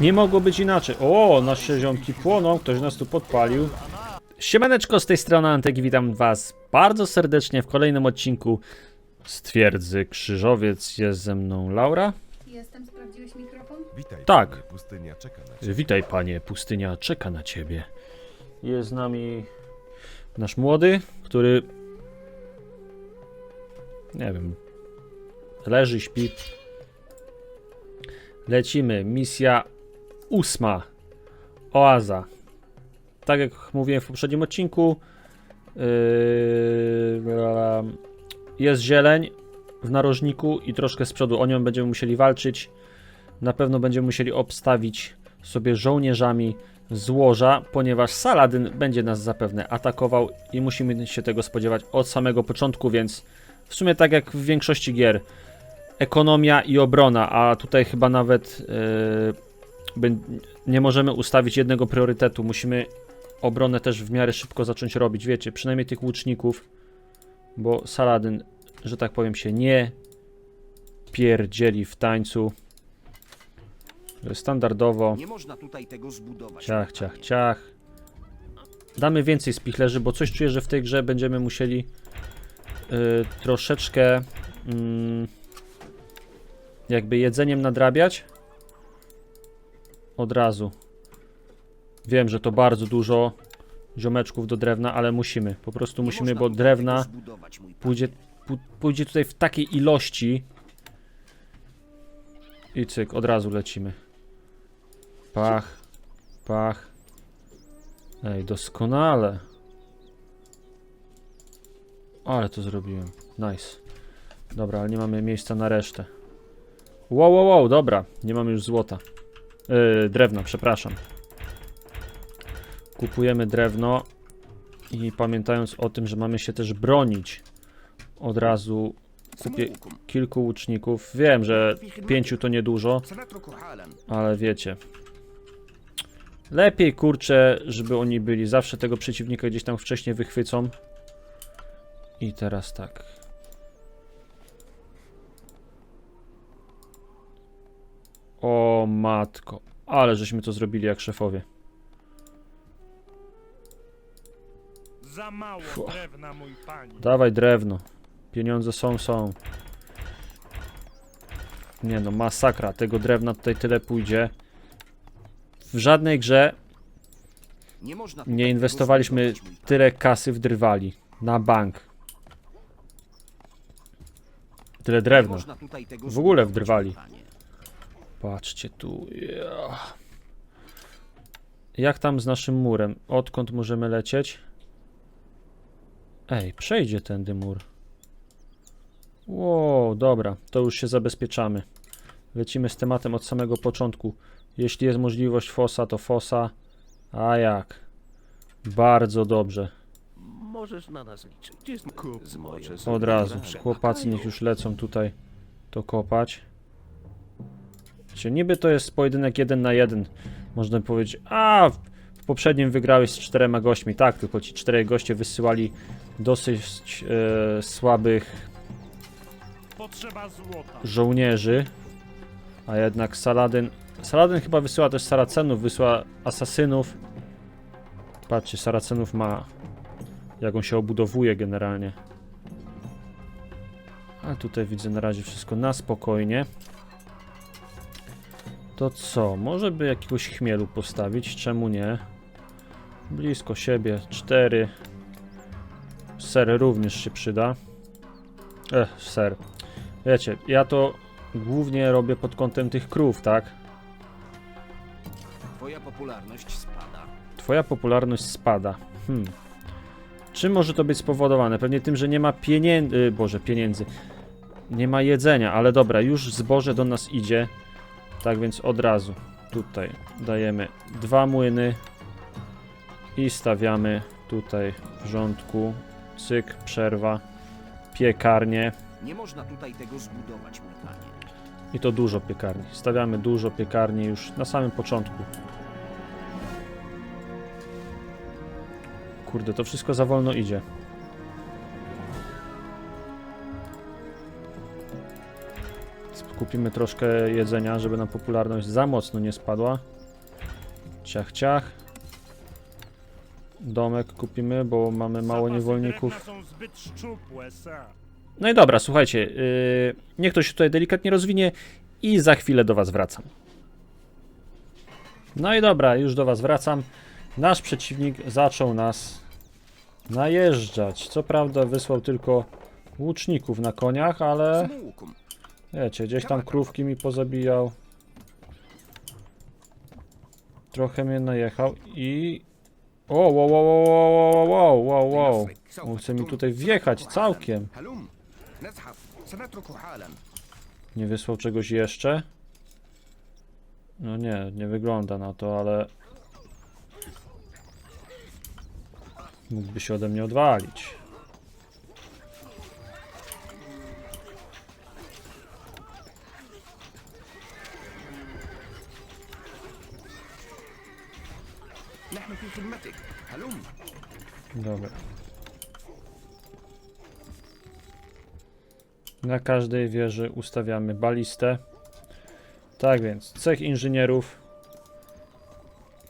Nie mogło być inaczej. O, nasze ziomki płoną, ktoś nas tu podpalił. Siemaneczko, z tej strony Antek witam was bardzo serdecznie w kolejnym odcinku z twierdzy Krzyżowiec. Jest ze mną Laura. Jestem, sprawdziłeś mikrofon? Witaj. Tak. panie, Pustynia czeka na ciebie. Witaj panie, pustynia czeka na ciebie. Jest z nami nasz młody, który nie wiem, leży, śpi. Lecimy. Misja ósma. Oaza. Tak jak mówiłem w poprzednim odcinku, yy, jest zieleń w narożniku i troszkę z przodu. O nią będziemy musieli walczyć. Na pewno będziemy musieli obstawić sobie żołnierzami złoża, ponieważ Saladyn będzie nas zapewne atakował i musimy się tego spodziewać od samego początku, więc w sumie tak jak w większości gier, ekonomia i obrona, a tutaj chyba nawet yy, nie możemy ustawić jednego priorytetu, musimy obronę też w miarę szybko zacząć robić, wiecie, przynajmniej tych łuczników, bo Saladyn, że tak powiem, się nie pierdzieli w tańcu. Standardowo. Nie można tutaj tego zbudować. Ciach, ciach, ciach. Damy więcej spichlerzy, bo coś czuję, że w tej grze będziemy musieli y, troszeczkę mm, jakby jedzeniem nadrabiać. Od razu. Wiem, że to bardzo dużo ziomeczków do drewna, ale musimy. Po prostu musimy, bo drewna pójdzie, pójdzie tutaj w takiej ilości. I cyk, od razu lecimy. Pach, pach. Ej, doskonale. Ale to zrobiłem. Nice. Dobra, ale nie mamy miejsca na resztę. Wow, wow, wow, dobra. Nie mamy już złota. Yy, drewna, przepraszam. Kupujemy drewno. I pamiętając o tym, że mamy się też bronić, od razu kupię kilku łuczników. Wiem, że pięciu to niedużo, ale wiecie. Lepiej kurczę, żeby oni byli. Zawsze tego przeciwnika gdzieś tam wcześniej wychwycą. I teraz tak. O matko. Ale żeśmy to zrobili jak szefowie. Za mało Fu. drewna, mój panie. Dawaj drewno. Pieniądze są, są. Nie no, masakra. Tego drewna tutaj tyle pójdzie. W żadnej grze Nie można nie inwestowaliśmy tyle kasy w drwali. Na bank. Tyle drewna. W ogóle zbudować, wdrwali. Patrzcie tu. Ja. Jak tam z naszym murem? Odkąd możemy lecieć? Ej, przejdzie tędy mur. Wow, dobra, to już się zabezpieczamy. Lecimy z tematem od samego początku. Jeśli jest możliwość fosa, to fosa. A jak? Bardzo dobrze. Możesz na nas liczyć. Gdzie jest Zmocze Od razu. Chłopacy niech już lecą tutaj to kopać. Wiecie, niby to jest pojedynek jeden na jeden. Można by powiedzieć, a w- poprzednim wygrałeś z czterema gośćmi. Tak, tylko ci czterej goście wysyłali dosyć e, słabych żołnierzy. A jednak Saladyn. Saladyn chyba wysyła też Saracenów, wysyła asasynów. Patrzcie, Saracenów ma. Jak on się obudowuje generalnie. A tutaj widzę na razie wszystko na spokojnie. To co? Może by jakiegoś chmielu postawić? Czemu nie? Blisko siebie. Cztery. Ser również się przyda. Ech, ser. Wiecie, ja to głównie robię pod kątem tych krów, tak? Twoja popularność spada. Twoja popularność spada. Hmm. Czym może to być spowodowane? Pewnie tym, że nie ma pieniędzy. Boże, pieniędzy. Nie ma jedzenia, ale dobra, już zboże do nas idzie. Tak więc od razu tutaj dajemy dwa młyny i stawiamy tutaj w rządku. Cyk, przerwa. Piekarnie. Nie można tutaj tego zbudować, mój panie. I to dużo piekarni. Stawiamy dużo piekarni już na samym początku. Kurde, to wszystko za wolno idzie. Kupimy troszkę jedzenia, żeby nam popularność za mocno nie spadła. Ciach, ciach. Domek kupimy, bo mamy mało Zapasy niewolników. drewna są zbyt szczupłe, sir. No i dobra, słuchajcie, yy, niech to się tutaj delikatnie rozwinie i za chwilę do Was wracam. No i dobra, już do Was wracam. Nasz przeciwnik zaczął nas najeżdżać. Co prawda wysłał tylko łuczników na koniach, ale. Wiecie, gdzieś tam krówki mi pozabijał. Trochę mnie najechał i... O, wow, wow, wow, wow, wow, wow, wow. On chce mi tutaj wjechać całkiem. Nie wysłał czegoś jeszcze? No nie, nie wygląda na to, ale... Mógłby się ode mnie odwalić. Na każdej wieży ustawiamy balistę. Tak więc, cech inżynierów,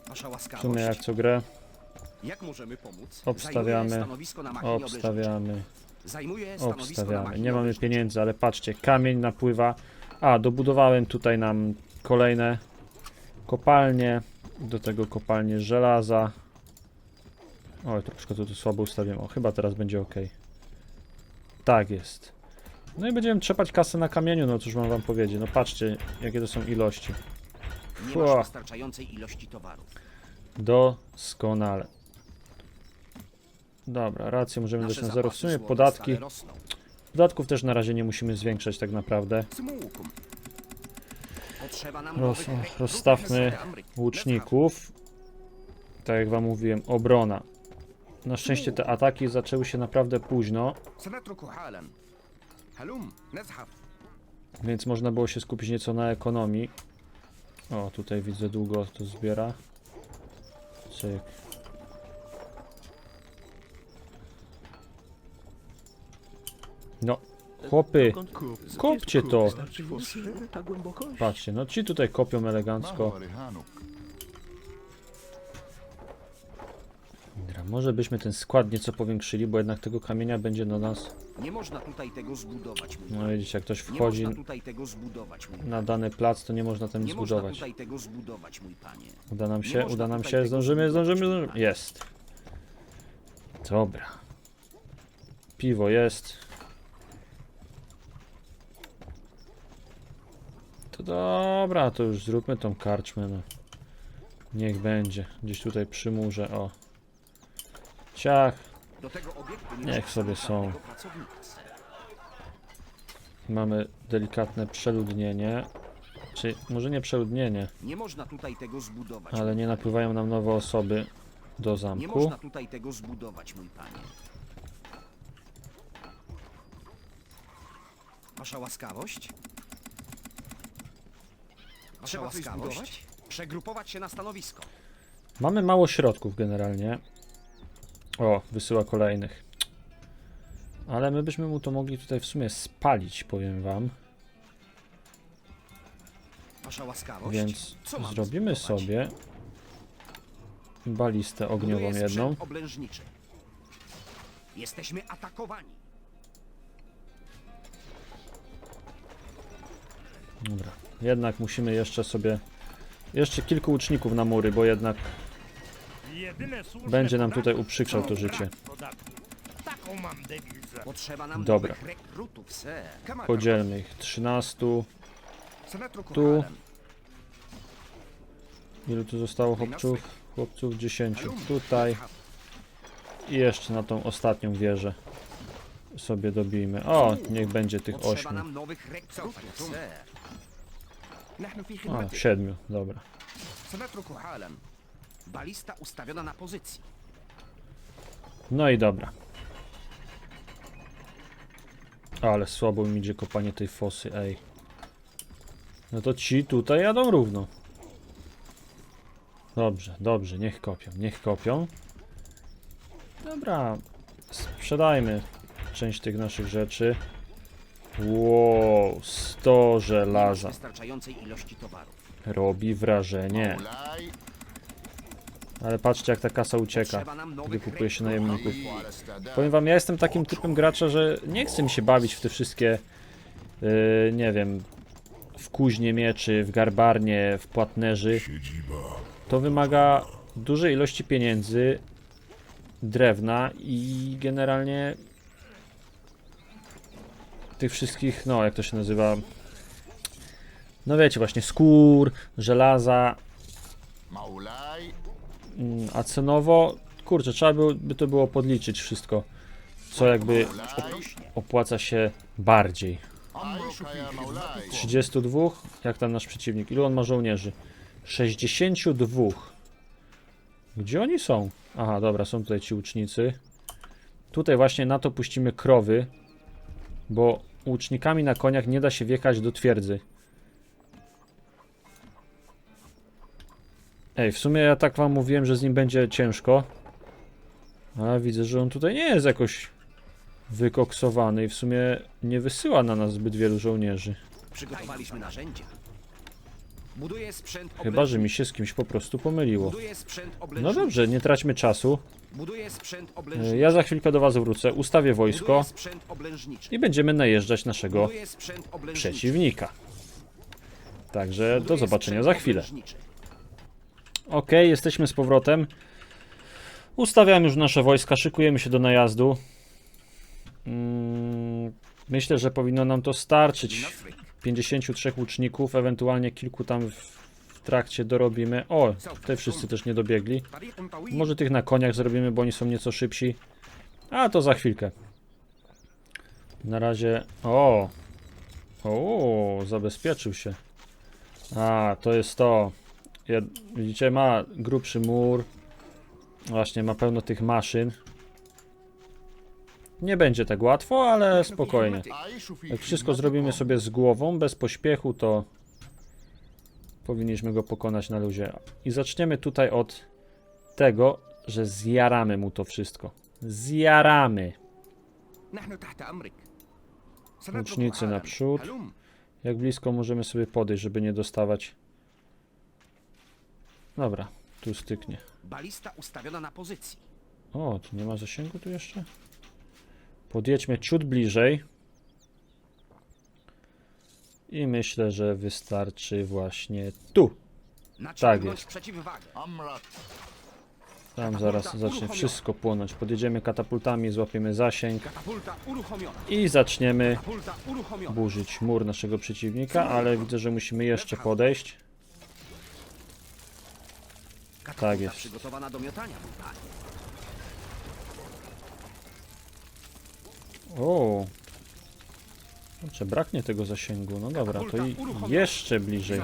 Wasza w łaskawość. sumie jak co grę, Jak możemy pomóc? Obstawiamy. Obstawiamy. Obstawiamy. Nie mamy pieniędzy, ale patrzcie, kamień napływa. A, dobudowałem tutaj nam kolejne kopalnie. Do tego kopalnie żelaza. Oj, troszkę to tu słabo ustawiłem. O, chyba teraz będzie ok. Tak jest. No i będziemy trzepać kasę na kamieniu, no cóż mam wam powiedzieć. No patrzcie, jakie to są ilości. Nie masz wystarczającej ilości towarów. Doskonale. Dobra, rację, możemy dojść na zero. W sumie podatki, podatków też na razie nie musimy zwiększać tak naprawdę. Roz, rozstawmy łuczników. Tak jak wam mówiłem, obrona. Na szczęście te ataki zaczęły się naprawdę późno. هلم نزحف więc można było się skupić nieco na ekonomii. O, tutaj widzę długo to zbiera. Cyk. No, chłopy, Dokąd kup? kopcie Kup, to. Wystarczy fosy? Ta głębokość? patrzcie, no ci tutaj kopią elegancko. Dobra, może byśmy ten skład nieco powiększyli, bo jednak tego kamienia będzie do nas. Nie można tutaj tego zbudować, mój No widzicie, jak ktoś wchodzi można zbudować, na dany plac, to nie można tam Nie można zbudować. tutaj tego zbudować, mój panie. Uda nam się, można uda nam się, zdążymy, zdążymy, zdążymy. Jest. Dobra. Piwo jest. To dobra, to już zróbmy tą karczmę, no. Niech będzie. Gdzieś tutaj przy murze, o. Ciach. Do tego obiektu nie Niech sobie są. Mamy delikatne przeludnienie. Czy może nie przeludnienie, Nie można tutaj tego zbudować. ale nie napływają nam nowe osoby do Nie zamku. można tutaj tego zbudować, mój panie. Wasza łaskawość? Wasza Trzeba coś łaskawość? Przegrupować się na stanowisko. Mamy mało środków generalnie. O, wysyła kolejnych. Ale my byśmy mu to mogli tutaj w sumie spalić, powiem wam. Wasza łaskawość? Więc Co zrobimy zbudować? sobie balistę ogniową jedną. oblężniczy. Jesteśmy atakowani. Dobra. Jednak musimy jeszcze sobie... Jeszcze kilku łuczników na mury, bo jednak będzie nam tutaj uprzykrzał to życie. Dobra. Podzielmy ich. 13. Tu. Ilu tu zostało chłopców? Chłopców 10. Tutaj. I jeszcze na tą ostatnią wieżę sobie dobijmy. O, niech będzie tych 8. O, 7. Dobra. Balista ustawiona na pozycji. No i dobra. Ale słabo mi idzie kopanie tej fosy, ej. No to ci tutaj jadą równo. Dobrze, dobrze, niech kopią, niech kopią. Dobra, sprzedajmy część tych naszych rzeczy. Wow, 100 żelaza. Wystarczającej ilości towarów. Robi wrażenie. Olaj, ale patrzcie jak ta kasa ucieka, gdy kupuje się najemników. Powiem wam, ja jestem takim typem gracza, że nie chce mi się bawić w te wszystkie, yy, nie wiem, w kuźnie mieczy, w garbarnie, w płatnerzy. To wymaga dużej ilości pieniędzy, drewna i generalnie tych wszystkich, no jak to się nazywa, no wiecie właśnie, skór, żelaza, Maulaj, A cenowo, kurczę, trzeba by, to było podliczyć wszystko, co jakby opłaca się bardziej. Amrukaja Maulaj. 32? Jak tam nasz przeciwnik? Ilu on ma żołnierzy? 62. Gdzie oni są? Aha, dobra, są tutaj ci łucznicy. Tutaj właśnie na to puścimy krowy, bo łucznikami na koniach nie da się wjechać do twierdzy. Ej, w sumie ja tak wam mówiłem, że z nim będzie ciężko. A widzę, że on tutaj nie jest jakoś wykoksowany i w sumie nie wysyła na nas zbyt wielu żołnierzy. Przygotowaliśmy narzędzia. Buduję sprzęt Chyba, że mi się z kimś po prostu pomyliło. Buduję sprzęt No dobrze, nie traćmy czasu. Buduję sprzęt E. Ja za chwilkę do was wrócę, ustawię Buduję wojsko sprzęt oblężniczy. i będziemy najeżdżać naszego Buduję sprzęt oblężniczy. przeciwnika. Także do Buduję zobaczenia sprzęt za chwilę. oblężniczy. Ok, jesteśmy z powrotem. Ustawiam już nasze wojska, szykujemy się do najazdu. Mm, Myślę, że powinno nam to starczyć. Nafryk. 53 łuczników, ewentualnie kilku tam w, trakcie dorobimy. O, te wszyscy też nie dobiegli. Może tych na koniach zrobimy, bo oni są nieco szybsi. A to za chwilkę. Na razie. O! O, zabezpieczył się. A, to jest to. Ja, widzicie, ma grubszy mur. Właśnie, ma pełno tych maszyn. Nie będzie tak łatwo, ale spokojnie. Jak wszystko zrobimy sobie z głową, bez pośpiechu, to powinniśmy go pokonać na luzie. I zaczniemy tutaj od tego, że zjaramy mu to wszystko. Zjaramy. Łucznicy naprzód. Jak blisko możemy sobie podejść, żeby nie dostawać Dobra, tu styknie. Balista ustawiona na pozycji. O, tu nie ma zasięgu tu jeszcze? Podjedźmy ciut bliżej. I myślę, że wystarczy właśnie tu. Naciągnąć jest. przeciwwagę. Amrat, Tam zaraz zacznie wszystko płonąć. Podjedziemy katapultami, złapiemy zasięg Katapulta uruchomiona. i zaczniemy Katapulta uruchomiona. burzyć mur naszego przeciwnika, ale widzę, że musimy jeszcze podejść. Tak jest. przygotowana do miotania. O. Kurczę, braknie tego zasięgu. No dobra, to i jeszcze bliżej.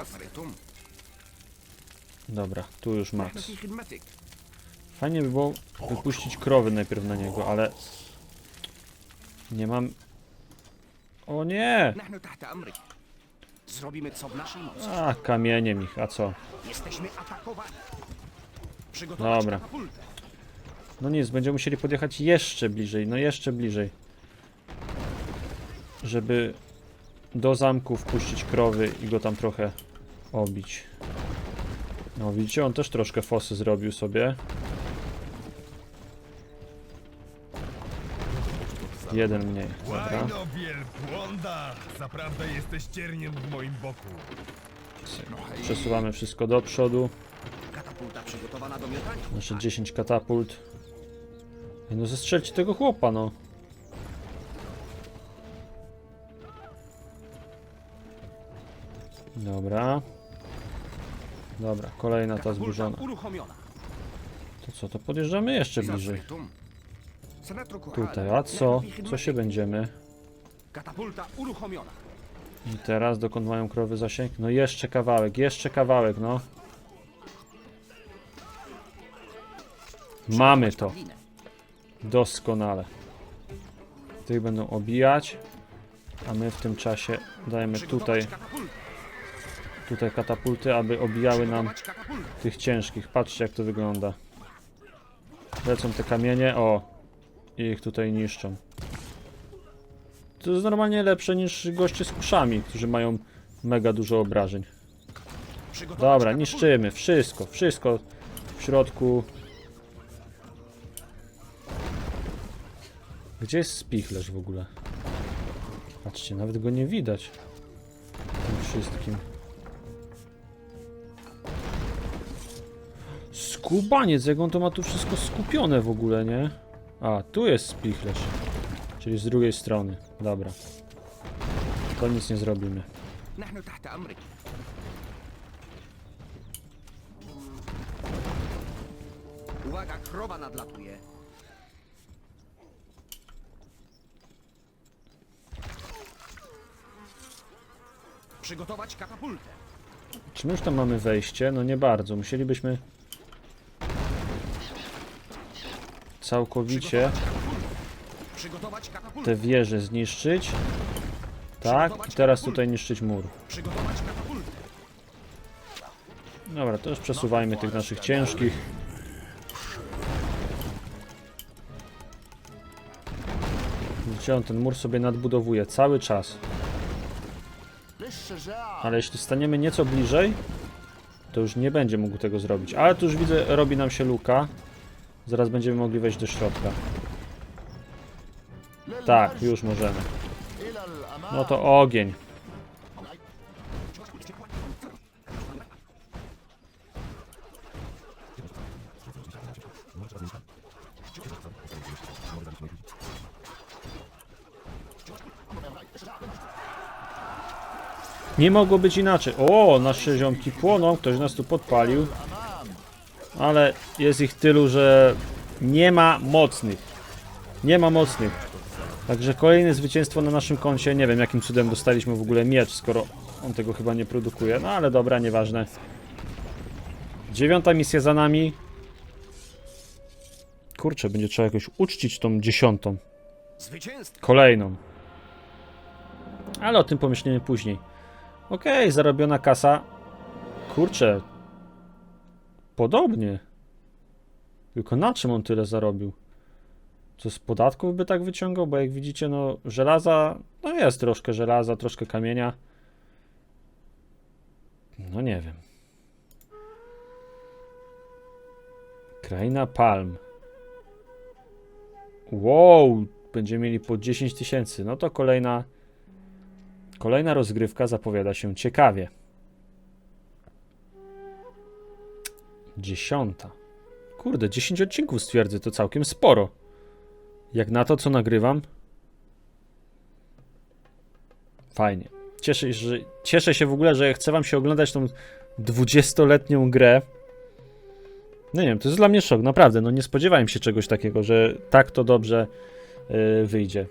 Dobra, tu już max. Fajnie by było wypuścić krowy najpierw na niego, ale... Nie mam... O nie! Zrobimy co w naszej mocy. A, kamieniem ich, a co? Jesteśmy atakowani. Przygotować Dobra. katapultę. No nic, będziemy musieli podjechać jeszcze bliżej, no jeszcze bliżej. Żeby do zamku wpuścić krowy i go tam trochę obić. No widzicie, on też troszkę fosy zrobił sobie. Jeden mniej, dobra. Łajno wielbłąda! Zaprawdę jesteś cierniem w moim boku. Przesuwamy wszystko do przodu katapulta przygotowana do miotania. Nasze 10 katapult. Ej, No zestrzelcie tego chłopa, no. Dobra. Dobra, kolejna ta zburzona. To co, to podjeżdżamy jeszcze bliżej. Tutaj, a co? Co się będziemy? Katapulta uruchomiona. I teraz dokąd mają krowy zasięg? No jeszcze kawałek, jeszcze kawałek, no. Mamy to. Doskonale. Tych będą obijać, a my w tym czasie dajemy tutaj, tutaj katapulty, aby obijały nam tych ciężkich. Patrzcie jak to wygląda. Lecą te kamienie, o, i ich tutaj niszczą. To jest normalnie lepsze niż goście z kuszami, którzy mają mega dużo obrażeń. Dobra, niszczymy wszystko, wszystko w środku. Gdzie jest spichlerz w ogóle? Patrzcie, nawet go nie widać. Tym wszystkim. Skubaniec, jak on to ma tu wszystko skupione w ogóle, nie? A, tu jest spichlerz. Czyli z drugiej strony. Dobra. To nic nie zrobimy. Uwaga, krowa nadlatuje. Przygotować katapultę. Czy my już tam mamy wejście? No nie bardzo. Musielibyśmy całkowicie Przygotować katapultę. te wieże zniszczyć. Tak, i teraz tutaj niszczyć mur. Przygotować katapultę. Dobra, to już przesuwajmy tych naszych ciężkich. Widzicie, on ten mur sobie nadbudowuje cały czas. Ale jeśli staniemy nieco bliżej, to już nie będzie mógł tego zrobić. Ale tu już widzę, robi nam się luka. Zaraz będziemy mogli wejść do środka. Tak, już możemy. No to ogień. Nie mogło być inaczej. O, nasze ziomki płoną, ktoś nas tu podpalił. Ale jest ich tylu, że nie ma mocnych. Nie ma mocnych. Także kolejne zwycięstwo na naszym koncie. Nie wiem jakim cudem dostaliśmy w ogóle miecz, skoro on tego chyba nie produkuje. No ale dobra, nieważne. Dziewiąta misja za nami. Kurczę, będzie trzeba jakoś uczcić tą dziesiątą. Kolejną. Ale o tym pomyślimy później. Okej, zarobiona kasa. Kurczę. Podobnie. Tylko na czym on tyle zarobił? Co z podatków by tak wyciągał? Bo jak widzicie, no żelaza, no jest troszkę żelaza, troszkę kamienia. No nie wiem. Kraina Palm. Wow, będziemy mieli po 10 tysięcy. No to kolejna kolejna rozgrywka zapowiada się ciekawie. Dziesiąta. Kurde, 10 odcinków stwierdzę, to całkiem sporo. Jak na to, co nagrywam. Fajnie. Cieszę się, że, cieszę się w ogóle, że chcę wam się oglądać tą 20-letnią grę. No nie wiem, to jest dla mnie szok, naprawdę. No nie spodziewałem się czegoś takiego, że tak to dobrze yy, wyjdzie.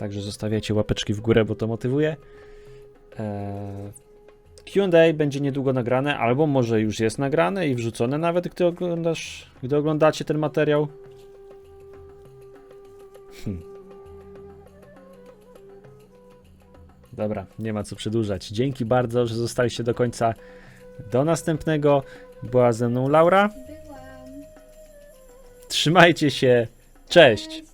Także zostawiajcie łapeczki w górę, bo to motywuje. Eee, Q&A będzie niedługo nagrane, albo może już jest nagrane i wrzucone nawet, gdy oglądasz, gdy oglądacie ten materiał. Hm. Dobra, nie ma co przedłużać. Dzięki bardzo, że zostaliście do końca. Do następnego. Była ze mną Laura. Trzymajcie się. Cześć.